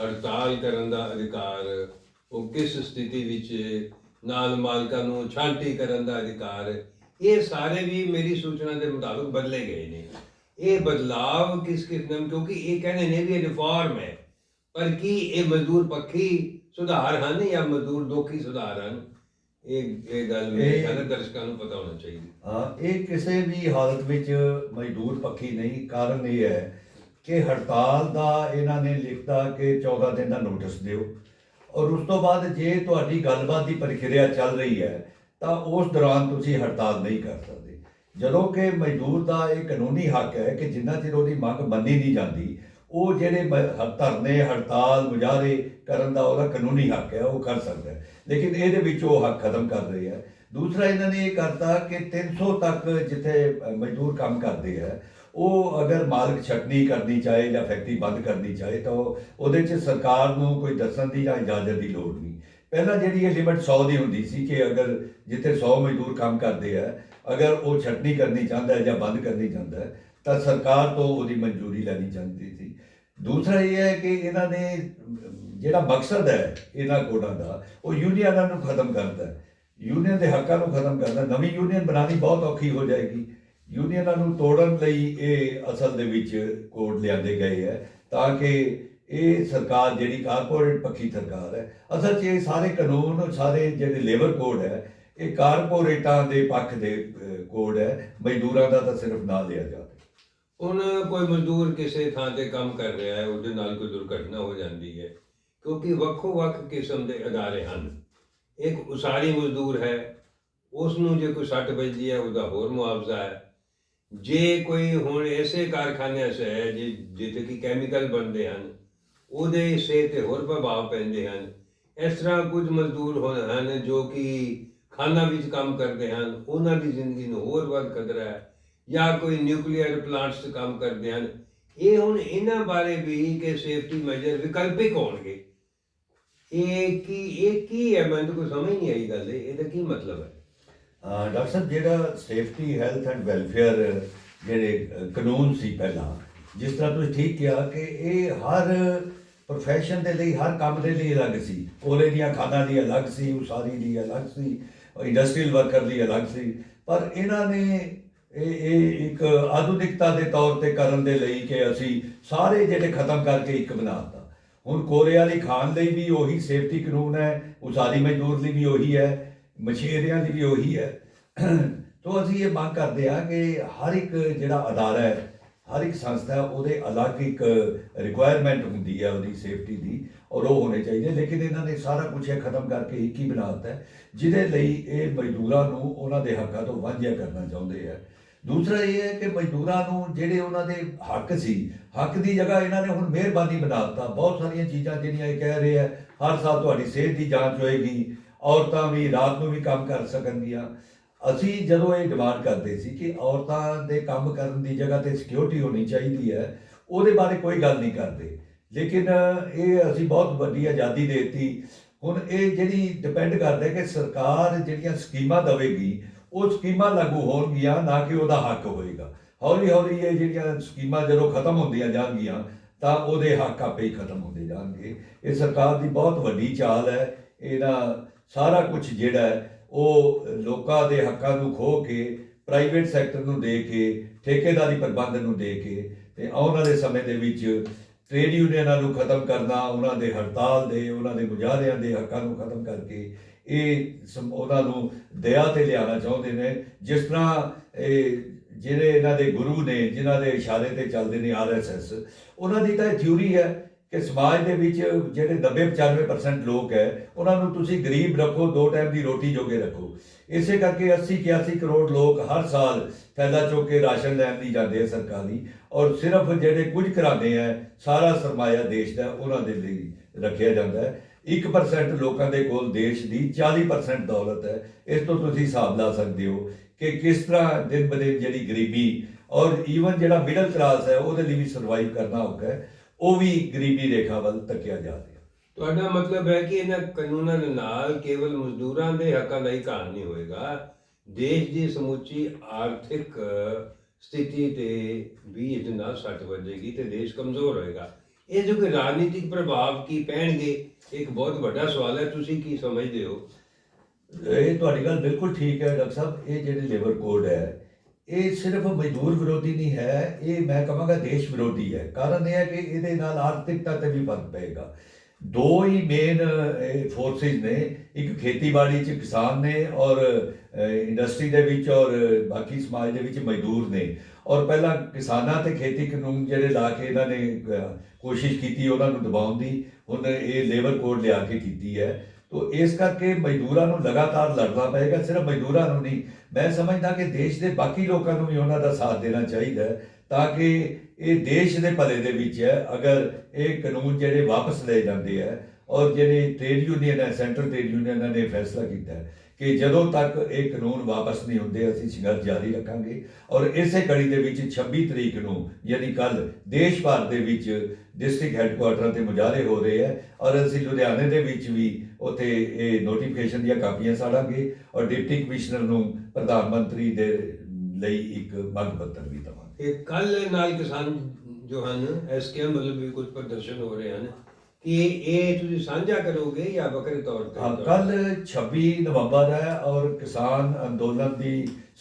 ਹੜਤਾਲ ਕਰਨ ਦਾ ਅਧਿਕਾਰ, ਉਹ ਕਿਸ ਸਥਿਤੀ ਵਿੱਚ ਨਾਲ ਮਾਲਕਾਂ ਨੂੰ ਛਾਂਟੀ ਕਰਨ ਦਾ ਅਧਿਕਾਰ, ਇਹ ਸਾਰੇ ਵੀ ਮੇਰੀ ਸੂਚਨਾ ਦੇ ਮੁਤਾਬਕ ਬਦਲੇ ਗਏ ਨੇ। ਇਹ ਬਦਲਾਵ ਕਿਸ ਕਿਸਮ ਕਿਉਂਕਿ ਇਹ ਕਹਿੰਦੇ ਨੇ ਵੀ ਇਹ ਰਿਫਾਰਮ ਹੈ। ਪਰ ਕੀ ਇਹ ਮਜ਼ਦੂਰ ਪੱਖੀ ਸੁਧਾਰ ਹਨ ਜਾਂ ਮਜ਼ਦੂਰ ਦੋਖੀ ਸੁਧਾਰ ਹਨ? ਇਹ ਇਹ ਗੱਲ ਮੇਰੇ ਖਿਆਲ ਦਰਸ਼ਕਾਂ ਨੂੰ ਪਤਾ ਹੋਣਾ ਚਾਹੀਦਾ। ਹਾਂ ਇਹ ਕਿਸੇ ਵੀ ਹਾਲਤ ਵਿੱਚ ਮਜ਼ਦੂਰ ਪੱਖੀ ਨਹੀਂ। ਕਾਰਨ ਇਹ ਹੈ ਕਿ ਹੜਤਾਲ ਦਾ ਇਹਨਾਂ ਨੇ ਲਿਖਤਾ ਕਿ 14 ਦਿਨ ਦਾ ਨੋਟਿਸ ਦਿਓ। ਔਰ ਉਸ ਤੋਂ ਬਾਅਦ ਜੇ ਤੁਹਾਡੀ ਗੱਲਬਾਤ ਦੀ ਪ੍ਰਕਿਰਿਆ ਚੱਲ ਰਹੀ ਹੈ ਤਾਂ ਉਸ ਦੌਰਾਨ ਤੁਸੀਂ ਹੜਤਾਲ ਨਹੀਂ ਕਰ ਸਕਦੇ। ਜਦੋਂ ਕਿ ਮਜ਼ਦੂਰ ਦਾ ਇਹ ਕਾਨੂੰਨੀ ਹੱਕ ਹੈ ਕਿ ਜਿੰਨਾ ਚਿਰ ਉਹਦੀ ਮੰਗ ਮੰਨੀ ਨਹੀਂ ਜਾਂਦੀ, ਉਹ ਜਿਹੜੇ ਮ- ਹ- ਧਰਨੇ, ਹੜਤਾਲ ਮੁਜ਼ਾਹਰੇ ਕਰਨ ਦਾ ਉਹਦਾ ਕਾਨੂੰਨੀ ਹੱਕ ਹੈ, ਉਹ ਕਰ ਸਕਦਾ ਲੇਕਿਨ ਇਹਦੇ ਵਿੱਚ ਉਹ ਹੱਕ ਖਤਮ ਕਰ ਰਹੇ ਹੈ। ਦੂਸਰਾ ਇਹਨਾਂ ਨੇ ਇਹ ਕਰਤਾ ਕਿ 300 ਤੱਕ ਜਿੱਥੇ ਮਜ਼ਦੂਰ ਕੰਮ ਕਰਦੇ ਹੈ, ਉਹ ਅਗਰ ਮਾਲਕ ਛੱਡਣੀ ਕਰਨੀ ਚਾਹੇ ਜਾਂ ਫੈਕਟਰੀ ਬੰਦ ਕਰਨੀ ਚਾਹੇ, ਤਾਂ ਉਹਦੇ 'ਚ ਸਰਕਾਰ ਨੂੰ ਕੋਈ ਦੱਸਣ ਦੀ ਜਾਂ ਇਜਾਜ਼ਤ ਦੀ ਲੋੜ ਨਹੀਂ। ਪਹਿਲਾਂ ਜਿਹੜੀ ਇਹ ਲਿਮਟ 100 ਦੀ ਹੁੰਦੀ ਸੀ ਕਿ ਅਗਰ ਜਿੱਥੇ 100 ਮਜ਼ਦੂਰ ਕੰਮ ਕਰਦੇ ਆ, ਅਗਰ ਉਹ ਛਟਨੀ ਕਰਨੀ ਚਾਹੁੰਦਾ ਹੈ ਜਾਂ ਬੰਦ ਕਰਨੀ ਚਾਹੁੰਦਾ ਹੈ, ਤਾਂ ਸਰਕਾਰ ਤੋਂ ਉਹਦੀ ਮਨਜ਼ੂਰੀ ਲੈਣੀ ਚਾਹੀਦੀ ਸੀ। ਦੂਸਰਾ ਇਹ ਹੈ ਕਿ ਇਹਨਾਂ ਨੇ, ਜਿਹੜਾ ਮਕਸਦ ਹੈ ਇਹਨਾਂ ਕੋਡਾਂ ਦਾ, ਉਹ ਯੂਨੀਅਨਾਂ ਨੂੰ ਖਤਮ ਕਰਦਾ ਹੈ। ਯੂਨੀਅਨ ਦੇ ਹੱਕਾਂ ਨੂੰ ਖਤਮ ਕਰਦਾ ਨਵੀਂ ਯੂਨੀਅਨ ਬਣਾਉਣੀ ਬਹੁਤ ਔਖੀ ਹੋ ਜਾਏਗੀ। ਯੂਨੀਅਨਾਂ ਨੂੰ ਤੋੜਨ ਲਈ ਇਹ ਅਸਲ ਦੇ ਵਿੱਚ ਕੋਡ ਲਿਆਂਦੇ ਗਏ ਹੈ ਤਾਂ ਕਿ ਇਹ ਸਰਕਾਰ ਜਿਹੜੀ ਕਾਰਪੋਰੇਟ ਪੱਖੀ ਸਰਕਾਰ ਹੈ, ਅਸਲ 'ਚ ਇਹ ਸਾਰੇ ਕਾਨੂੰਨ, ਸਾਰੇ ਜਿਹੜੇ ਲੇਬਰ ਕੋਡ ਹੈ, ਇਹ ਕਾਰਪੋਰੇਟਾਂ ਦੇ ਪੱਖ ਦੇ ਕੋਡ ਹੈ, ਮਜ਼ਦੂਰਾਂ ਦਾ ਤਾਂ ਸਿਰਫ ਨਾਂ ਲਿਆ ਜਾਵੇ। ਹੁਣ ਕੋਈ ਮਜ਼ਦੂਰ ਕਿਸੇ ਥਾਂ ਤੇ ਕੰਮ ਕਰ ਰਿਹਾ ਹੈ, ਉਹਦੇ ਨਾਲ ਕੋਈ ਦੁਰਘਟਨਾ ਹੋ ਜਾਂਦੀ ਹੈ, ਕਿਉਂਕਿ ਵੱਖੋ ਵੱਖ ਕਿਸਮ ਦੇ ਅਦਾਰੇ ਹਨ। ਇੱਕ ਉਸਾਰੀ ਮਜ਼ਦੂਰ ਹੈ ਉਸ ਨੂੰ ਜੇ ਕੋਈ ਸੱਟ ਵੱਜਦੀ ਹੈ, ਉਹਦਾ ਹੋਰ ਮੁਆਵਜ਼ਾ ਹੈ। ਜੇ ਕੋਈ ਹੁਣ ਐਸੇ ਕਾਰਖਾਨਿਆਂ 'ਚ ਹੈ, ਜਿ, ਜਿੱਥੇ ਕਿ ਕੈਮੀਕਲ ਬਣਦੇ ਹਨ ਉਹਦੇ ਸਿਹਤ ਤੇ ਹੋਰ ਪ੍ਰਭਾਵ ਪੈਂਦੇ ਹਨ। ਇਸ ਤਰ੍ਹਾਂ ਕੁਝ ਮਜ਼ਦੂਰ ਹੋਣ ਹਨ ਜੋ ਕਿ ਖਾਨਾ ਵਿੱਚ ਕੰਮ ਕਰਦੇ ਹਨ। ਉਹਨਾਂ ਦੀ ਜ਼ਿੰਦਗੀ ਨੂੰ ਹੋਰ ਵੱਧ ਖਤਰਾ ਹੈ ਜਾਂ ਕੋਈ ਨਿਊਕਲੀਅਰ ਪਲਾਂਟਸ 'ਚ ਕੰਮ ਕਰਦੇ ਹਨ। ਇਹ ਹੁਣ ਇਹਨਾਂ ਬਾਰੇ ਵੀ ਕਿ ਸੇਫਟੀ ਮੈਜਰ ਵਿਕਲਪਿਕ ਹੋਣਗੇ। ਇਹ ਕੀ ਇਹ ਕੀ ਹੈ? ਮੈਨੂੰ ਕੋਈ ਸਮਝ ਨਹੀਂ ਆਈ ਗੱਲ। ਇਹਦਾ ਕੀ ਮਤਲਬ ਹੈ? ਡਾਕਟਰ ਸਾਹਿਬ, ਜਿਹੜਾ ਸੇਫਟੀ, ਹੈਲਥ ਐਂਡ ਵੈਲਫੇਅਰ ਜਿਹੜੇ ਕਾਨੂੰਨ ਸੀ ਪਹਿਲਾਂ, ਜਿਸ ਤਰ੍ਹਾਂ ਤੁਸੀਂ ਠੀਕ ਕਿਹਾ ਕਿ ਇਹ ਹਰ profession ਦੇ ਲਈ, ਹਰ ਕੰਮ ਦੇ ਲਈ ਅਲੱਗ ਸੀ। ਕੋਲੇ ਦੀਆਂ ਖਾਦਾਂ ਦੀ ਅਲੱਗ ਸੀ, ਉਸਾਰੀ ਦੀ ਅਲੱਗ ਸੀ ਇੰਡਸਟਰੀਅਲ ਵਰਕਰ ਦੀ ਅਲੱਗ ਸੀ। ਪਰ ਇਹਨਾਂ ਨੇ ਇਹ ਇਹ ਇੱਕ ਆਧੁਨਿਕਤਾ ਦੇ ਤੌਰ ਤੇ ਕਰਨ ਦੇ ਲਈ ਕਿ ਅਸੀਂ ਸਾਰੇ ਜਿਹੜੇ ਖਤਮ ਕਰਕੇ ਇੱਕ ਬਣਾਤਾ ਹੁਣ ਕੋਲੇ ਵਾਲੀ ਖਾਨ ਲਈ ਵੀ ਉਹੀ ਸੇਫਟੀ ਕਾਨੂੰਨ ਹੈ, ਉਸਾਰੀ ਮਜ਼ਦੂਰ ਲਈ ਵੀ ਉਹੀ ਹੈ, ਮਛੇਰਿਆਂ ਦੀ ਵੀ ਉਹੀ ਹੈ। ਤੋਂ ਅਸੀਂ ਇਹ ਮੰਗ ਕਰਦੇ ਹਾਂ ਕਿ ਹਰ ਇੱਕ ਜਿਹੜਾ ਅਦਾਰਾ ਹੈ ਹਰ ਇੱਕ ਸੰਸਥਾ ਉਹਦੇ ਅਲੱਗ ਇੱਕ ਰਿਕੁਆਇਰਮੈਂਟ ਹੁੰਦੀ ਹੈ ਉਹਦੀ ਸੇਫਟੀ ਦੀ ਔਰ ਉਹ ਹੋਣੇ ਚਾਹੀਦੇ ਲੇਕਿਨ ਇਹਨਾਂ ਨੇ ਸਾਰਾ ਕੁਝ ਇਹ ਖਤਮ ਕਰਕੇ ਇੱਕ ਹੀ ਬਣਾ ਦਿੱਤਾ ਜਿਹਦੇ ਲਈ ਇਹ ਮਜ਼ਦੂਰਾਂ ਨੂੰ ਉਹਨਾਂ ਦੇ ਹੱਕਾਂ ਤੋਂ ਵਾਂਝਿਆ ਕਰਨਾ ਚਾਹੁੰਦੇ ਆ। ਦੂਸਰਾ ਇਹ ਹੈ ਕਿ ਮਜ਼ਦੂਰਾਂ ਨੂੰ ਜਿਹੜੇ ਉਹਨਾਂ ਦੇ ਹੱਕ ਸੀ, ਹੱਕ ਦੀ ਜਗ੍ਹਾ ਇਹਨਾਂ ਨੇ ਹੁਣ ਮਿਹਰਬਾਨੀ ਬਣਾ ਦਿੱਤਾ। ਬਹੁਤ ਸਾਰੀਆਂ ਚੀਜ਼ਾਂ ਜਿਹੜੀਆਂ ਇਹ ਕਹਿ ਰਹੇ ਆ, ਹਰ ਸਾਲ ਤੁਹਾਡੀ ਸਿਹਤ ਦੀ ਜਾਂਚ ਹੋਏਗੀ, ਔਰਤਾਂ ਵੀ ਰਾਤ ਨੂੰ ਵੀ ਕੰਮ ਕਰ ਸਕਣਗੀਆਂ। ਅਸੀਂ ਜਦੋਂ ਇਹ ਡਿਮਾਂਡ ਕਰਦੇ ਸੀ ਕਿ ਔਰਤਾਂ ਦੇ ਕੰਮ ਕਰਨ ਦੀ ਜਗ੍ਹਾ ਤੇ ਸਿਕਿਉਰਿਟੀ ਹੋਣੀ ਚਾਹੀਦੀ ਹੈ, ਉਹਦੇ ਬਾਰੇ ਕੋਈ ਗੱਲ ਨਹੀਂ ਕਰਦੇ। ਲੇਕਿਨ ਇਹ ਅਸੀਂ ਬਹੁਤ ਵੱਡੀ ਆਜ਼ਾਦੀ ਦੇ ਦਿੱਤੀ। ਹੁਣ ਇਹ ਜਿਹੜੀ ਡਿਪੈਂਡ ਕਰਦਾ ਕਿ ਸਰਕਾਰ ਜਿਹੜੀਆਂ ਸਕੀਮਾਂ ਦੇਵੇਗੀ, ਉਹ ਸਕੀਮਾਂ ਲਾਗੂ ਹੋਣਗੀਆਂ, ਨਾ ਕਿ ਉਹਦਾ ਹੱਕ ਹੋਏਗਾ। ਹੌਲੀ ਹੌਲੀ ਇਹ ਜਿਹੜੀਆਂ ਸਕੀਮਾਂ ਜਦੋਂ ਖਤਮ ਹੁੰਦੀਆਂ ਜਾਣਗੀਆਂ, ਤਾਂ ਉਹਦੇ ਹੱਕ ਆਪੇ ਹੀ ਖਤਮ ਹੁੰਦੇ ਜਾਣਗੇ। ਇਹ ਸਰਕਾਰ ਦੀ ਬਹੁਤ ਵੱਡੀ ਚਾਲ ਹੈ। ਇਹਦਾ ਸਾਰਾ ਕੁਝ ਜਿਹੜਾ ਹੈ ਉਹ ਲੋਕਾਂ ਦੇ ਹੱਕਾਂ ਨੂੰ ਖੋ ਕੇ ਪ੍ਰਾਈਵੇਟ ਸੈਕਟਰ ਨੂੰ ਦੇ ਕੇ, ਠੇਕੇਦਾਰੀ ਪ੍ਰਬੰਧ ਨੂੰ ਦੇ ਕੇ ਤੇ ਆਉਣ ਵਾਲੇ ਸਮੇਂ ਦੇ ਵਿੱਚ ਟ੍ਰੇਡ ਯੂਨੀਅਨਾਂ ਨੂੰ ਖਤਮ ਕਰਨਾ, ਉਹਨਾਂ ਦੇ ਹੜਤਾਲ ਦੇ, ਉਹਨਾਂ ਦੇ ਮੁਜ਼ਾਹਰਿਆਂ ਦੇ ਹੱਕਾਂ ਨੂੰ ਖਤਮ ਕਰਕੇ ਇਹ ਸਮ- ਉਹਨਾਂ ਨੂੰ ਦਇਆ ਤੇ ਲਿਆਉਣਾ ਚਾਹੁੰਦੇ ਨੇ। ਜਿਸ ਤਰ੍ਹਾਂ ਇਹ ਜਿਹੜੇ ਇਹਨਾਂ ਦੇ ਗੁਰੂ ਨੇ, ਜਿਨ੍ਹਾਂ ਦੇ ਇਸ਼ਾਰੇ ਤੇ ਚੱਲਦੇ ਨੇ ਆਰਐਸਐਸ ਉਹਨਾਂ ਦੀ ਤਾਂ ਇਹ ਥਿਊਰੀ ਹੈ ਕਿ ਸਮਾਜ ਦੇ ਵਿੱਚ ਜਿਹੜੇ 90-95% ਲੋਕ ਹੈ, ਉਹਨਾਂ ਨੂੰ ਤੁਸੀਂ ਗਰੀਬ ਰੱਖੋ, ਦੋ ਟਾਈਮ ਦੀ ਰੋਟੀ ਜੋਗੇ ਰੱਖੋ। ਇਸੇ ਕਰਕੇ 80-81 ਕਰੋੜ ਲੋਕ ਹਰ ਸਾਲ ਫੈਲਾ ਚੁੱਕ ਕੇ ਰਾਸ਼ਨ ਲੈਣ ਲਈ ਜਾਂਦੇ ਆ ਸਰਕਾਰੀ ਔਰ ਸਿਰਫ ਜਿਹੜੇ ਕੁਝ ਘਰਾਣੇ ਹੈ ਸਾਰਾ ਸਰਮਾਇਆ ਦੇਸ਼ ਦਾ ਉਹਨਾਂ ਦੇ ਲਈ ਰੱਖਿਆ ਜਾਂਦਾ ਹੈ। 1% ਲੋਕਾਂ ਦੇ ਕੋਲ ਦੇਸ਼ ਦੀ 40% ਦੌਲਤ ਹੈ। ਇਸ ਤੋਂ ਤੁਸੀਂ ਹਿਸਾਬ ਲਾ ਸਕਦੇ ਹੋ ਕਿ ਕਿਸ ਤਰ੍ਹਾਂ ਦਿਨ ਬਦਿਨ ਜਿਹੜੀ ਗਰੀਬੀ ਔਰ ਈਵਨ ਜਿਹੜਾ ਮਿਡਲ ਕਲਾਸ ਹੈ, ਉਹਦੇ ਲਈ ਵੀ ਸਰਵਾਈਵ ਕਰਨਾ ਔਖਾ ਹੈ। ਉਹ ਵੀ ਗਰੀਬੀ ਰੇਖਾ ਵੱਲ ਤੱਕਿਆ ਜਾ ਰਿਹਾ। ਤੁਹਾਡਾ ਮਤਲਬ ਹੈ ਕਿ ਇਹਨਾਂ ਕਾਨੂੰਨਾਂ ਦੇ ਨਾਲ ਕੇਵਲ ਮਜ਼ਦੂਰਾਂ ਦੇ ਹੱਕਾਂ ਦਾ ਹੀ ਕਾਰਨ ਨਹੀਂ ਹੋਏਗਾ। ਦੇਸ਼ ਦੀ ਸਮੁੱਚੀ ਆਰਥਿਕ ਸਥਿਤੀ ਤੇ ਵੀ ਇਹਦੇ ਨਾਲ ਸੱਟ ਵੱਜੇਗੀ ਤੇ ਦੇਸ਼ ਕਮਜ਼ੋਰ ਹੋਏਗਾ। ਇਹ ਜੋ ਕਿ ਰਾਜਨੀਤਿਕ ਪ੍ਰਭਾਵ ਕੀ ਪੈਣਗੇ ਇੱਕ ਬਹੁਤ ਵੱਡਾ ਸਵਾਲ ਹੈ। ਤੁਸੀਂ ਕੀ ਸਮਝਦੇ ਹੋ? ਇਹ ਤੁਹਾਡੀ ਗੱਲ ਬਿਲਕੁਲ ਠੀਕ ਹੈ ਡਾਕਟਰ ਸਾਹਿਬ। ਇਹ ਜਿਹੜੇ ਲੇਬਰ ਕੋਡ ਹੈ ਇਹ ਸਿਰਫ ਮਜ਼ਦੂਰ ਵਿਰੋਧੀ ਨਹੀਂ ਹੈ, ਇਹ ਮੈਂ ਕਹਾਂਗਾ ਦੇਸ਼ ਵਿਰੋਧੀ ਹੈ। ਕਾਰਨ ਇਹ ਹੈ ਕਿ ਇਹਦੇ ਨਾਲ ਆਰਥਿਕਤਾ ਤੇ ਵੀ ਫ਼ਰਕ ਪਏਗਾ। ਦੋ ਹੀ ਮੇਨ ਫੋਰਸਿਸ ਨੇ, ਇੱਕ ਖੇਤੀਬਾੜੀ 'ਚ ਕਿਸਾਨ ਨੇ ਔਰ ਇੰਡਸਟਰੀ ਦੇ ਵਿੱਚ ਔਰ ਬਾਕੀ ਸਮਾਜ ਦੇ ਵਿੱਚ ਮਜ਼ਦੂਰ ਨੇ। ਔਰ ਪਹਿਲਾਂ ਕਿਸਾਨਾਂ ਤੇ ਖੇਤੀ ਕਾਨੂੰਨ ਜਿਹੜੇ ਲਾ ਕੇ ਇਹਨਾਂ ਨੇ ਕੋਸ਼ਿਸ਼ ਕੀਤੀ ਉਹਨਾਂ ਨੂੰ ਦਬਾਉਣ ਦੀ, ਹੁਣ ਇਹ ਲੇਬਰ ਕੋਡ ਲਿਆ ਕੇ ਕੀਤੀ ਹੈ। ਤੋ ਇਸ ਕਰਕੇ ਮਜ਼ਦੂਰਾਂ ਨੂੰ ਲਗਾਤਾਰ ਲੜਨਾ ਪਏਗਾ, ਸਿਰਫ ਮਜ਼ਦੂਰਾਂ ਨੂੰ ਨਹੀਂ। ਮੈਂ ਸਮਝਦਾ ਕਿ ਦੇਸ਼ ਦੇ ਬਾਕੀ ਲੋਕਾਂ ਨੂੰ ਵੀ ਉਹਨਾਂ ਦਾ ਸਾਥ ਦੇਣਾ ਚਾਹੀਦਾ ਤਾਂ ਕਿ ਇਹ ਦੇਸ਼ ਦੇ ਭਲੇ ਦੇ ਵਿੱਚ ਹੈ, ਅਗਰ ਇਹ ਕਾਨੂੰਨ ਜਿਹੜੇ ਵਾਪਸ ਲਏ ਜਾਂਦੇ ਹੈ, ਔਰ ਜਿਹੜੇ ਟ੍ਰੇਡ ਯੂਨੀਅਨ ਹੈ ਸੈਂਟਰਲ ਟ੍ਰੇਡ ਯੂਨੀਅਨਾਂ ਨੇ ਫੈਸਲਾ ਕੀਤਾ ਹੈ ਕਿ ਜਦੋਂ ਤੱਕ ਇਹ ਕਾਨੂੰਨ ਵਾਪਸ ਨਹੀਂ ਹੁੰਦੇ, ਅਸੀਂ ਸੰਘਰਸ਼ ਜਾਰੀ ਰੱਖਾਂਗੇ। ਔਰ ਇਸੇ ਕੜੀ ਦੇ ਵਿੱਚ 26 ਤਰੀਕ ਨੂੰ, ਯਾਨੀ ਕੱਲ ਦੇਸ਼ ਭਰ ਦੇ ਵਿੱਚ ਡਿਸਟ੍ਰਿਕਟ ਹੈੱਡਕੁਆਰਟਰਾਂ ਤੇ ਮੁਜ਼ਾਹਰੇ ਹੋ ਰਹੇ ਹੈ ਔਰ ਅਸੀਂ ਲੁਧਿਆਣੇ ਦੇ ਵਿੱਚ ਵੀ ਉੱਥੇ ਇਹ ਨੋਟੀਫਿਕੇਸ਼ਨ ਦੀਆਂ ਕਾਪੀਆਂ ਸਾੜਾਂਗੇ ਔਰ ਡਿਪਟੀ ਕਮਿਸ਼ਨਰ ਨੂੰ ਪ੍ਰਧਾਨ ਮੰਤਰੀ ਦੇ ਲਈ ਇੱਕ ਮੰਗ ਪੱਤਰ ਵੀ ਦਵਾਂਗੇ। ਇਹ ਕੱਲ ਨਾਲ ਕਿਸਾਨ ਜੋ ਹਨ ਐਸਕੇਐਮ ਵੱਲੋਂ ਵੀ ਕੁਝ ਪ੍ਰਦਰਸ਼ਨ ਹੋ ਰਹੇ ਹਨ ਕਿ ਇਹ ਤੁਸੀਂ ਸਾਂਝਾ ਕਰੋਗੇ ਜਾਂ ਵੱਖਰੇ ਤੌਰ ਤੇ? ਹਾਂ ਕੱਲ 26 ਨਵੰਬਰ ਹੈ ਔਰ ਕਿਸਾਨ ਅੰਦੋਲਨ ਦੀ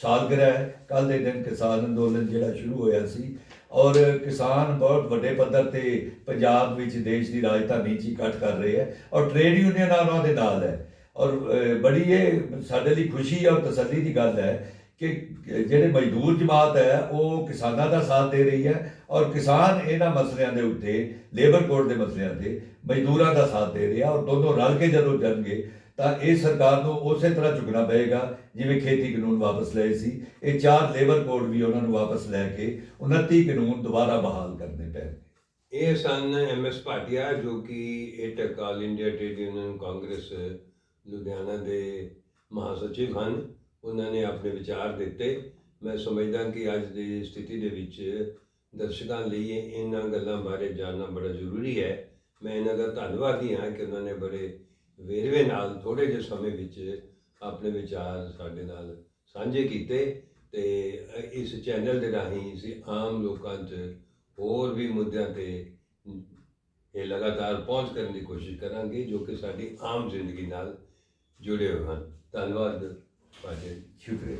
ਸਾਲਗਿਰਹ ਹੈ। ਕੱਲ ਦੇ ਦਿਨ ਕਿਸਾਨ ਅੰਦੋਲਨ ਜਿਹੜਾ ਸ਼ੁਰੂ ਹੋਇਆ ਸੀ ਔਰ ਕਿਸਾਨ ਬਹੁਤ ਵੱਡੇ ਪੱਧਰ ਤੇ ਪੰਜਾਬ ਵਿੱਚ ਦੇਸ਼ ਦੀ ਰਾਜਧਾਨੀ 'ਚ ਇਕੱਠ ਕਰ ਰਹੇ ਹੈ ਔਰ ਟ੍ਰੇਡ ਯੂਨੀਅਨਾਂ ਉਹਨਾਂ ਦੇ ਨਾਲ ਹੈ। ਔਰ ਬੜੀ ਇਹ ਸਾਡੇ ਲਈ ਖੁਸ਼ੀ ਔਰ ਤਸੱਲੀ ਦੀ ਗੱਲ ਹੈ ਕਿ ਜਿਹੜੇ ਮਜ਼ਦੂਰ ਜਮਾਤ ਹੈ, ਉਹ ਕਿਸਾਨਾਂ ਦਾ ਸਾਥ ਦੇ ਰਹੀ ਹੈ ਔਰ ਕਿਸਾਨ ਇਹਨਾਂ ਮਸਲਿਆਂ ਦੇ ਉੱਤੇ ਲੇਬਰ ਕੋਡ ਦੇ ਮਸਲਿਆਂ ਤੇ ਮਜ਼ਦੂਰਾਂ ਦਾ ਸਾਥ ਦੇ ਰਿਹਾ ਔਰ ਦੋਨੋਂ ਰਲ ਕੇ ਜਦੋਂ ਜਾਣਗੇ ਤਾਂ ਇਹ ਸਰਕਾਰ ਨੂੰ ਉਸੇ ਤਰ੍ਹਾਂ ਝੁਕਣਾ ਪਏਗਾ ਜਿਵੇਂ ਖੇਤੀ ਕਾਨੂੰਨ ਵਾਪਸ ਲਏ ਸੀ। ਇਹ ਚਾਰ ਲੇਬਰ ਕੋਡ ਵੀ ਉਹਨਾਂ ਨੂੰ ਵਾਪਸ ਲੈ ਕੇ 29 ਕਾਨੂੰਨ ਦੁਬਾਰਾ ਬਹਾਲ ਕਰਨੇ ਪੈਣਗੇ। ਇਹ ਸਨ ਐਮ ਐਸ ਭਾਟੀਆ ਜੋ ਕਿ AITUC all India trade union Congress Ludhiana ਦੇ ਮਹਾਸਚਿਵ ਹਨ। ਉਹਨਾਂ ਨੇ ਆਪਣੇ ਵਿਚਾਰ ਦਿੱਤੇ। ਮੈਂ ਸਮਝਦਾ ਕਿ ਅੱਜ ਦੀ ਸਥਿਤੀ ਦੇ ਵਿੱਚ ਦਰਸ਼ਕਾਂ ਲਈ ਇਹਨਾਂ ਗੱਲਾਂ ਬਾਰੇ ਜਾਣਨਾ ਬੜਾ ਜ਼ਰੂਰੀ ਹੈ। ਮੈਂ ਇਹਨਾਂ ਦਾ ਧੰਨਵਾਦੀ ਹਾਂ ਕਿ ਉਹਨਾਂ ਨੇ ਬੜੇ ਵੇਰਵੇ ਨਾਲ ਥੋੜੇ ਜਿਹੇ ਸਮੇਂ ਵਿੱਚ ਆਪਣੇ ਵਿਚਾਰ ਸਾਡੇ ਨਾਲ ਸਾਂਝੇ ਕੀਤੇ ਤੇ ਇਸ ਚੈਨਲ ਦੇ ਰਾਹੀਂ ਅਸੀਂ ਆਮ ਲੋਕਾਂ 'ਚ ਹੋਰ ਵੀ ਮੁੱਦਿਆਂ ਤੇ ਇਹ ਲਗਾਤਾਰ ਪਹੁੰਚ ਕਰਨ ਦੀ ਕੋਸ਼ਿਸ਼ ਕਰਾਂਗੇ, ਜੋ ਕਿ ਸਾਡੀ ਆਮ ਜ਼ਿੰਦਗੀ ਨਾਲ ਜੁੜੇ ਹੋਏ ਹਨ। ਧੰਨਵਾਦ ਭਾਜੀ ਸ਼ੁਕਰੀਆ।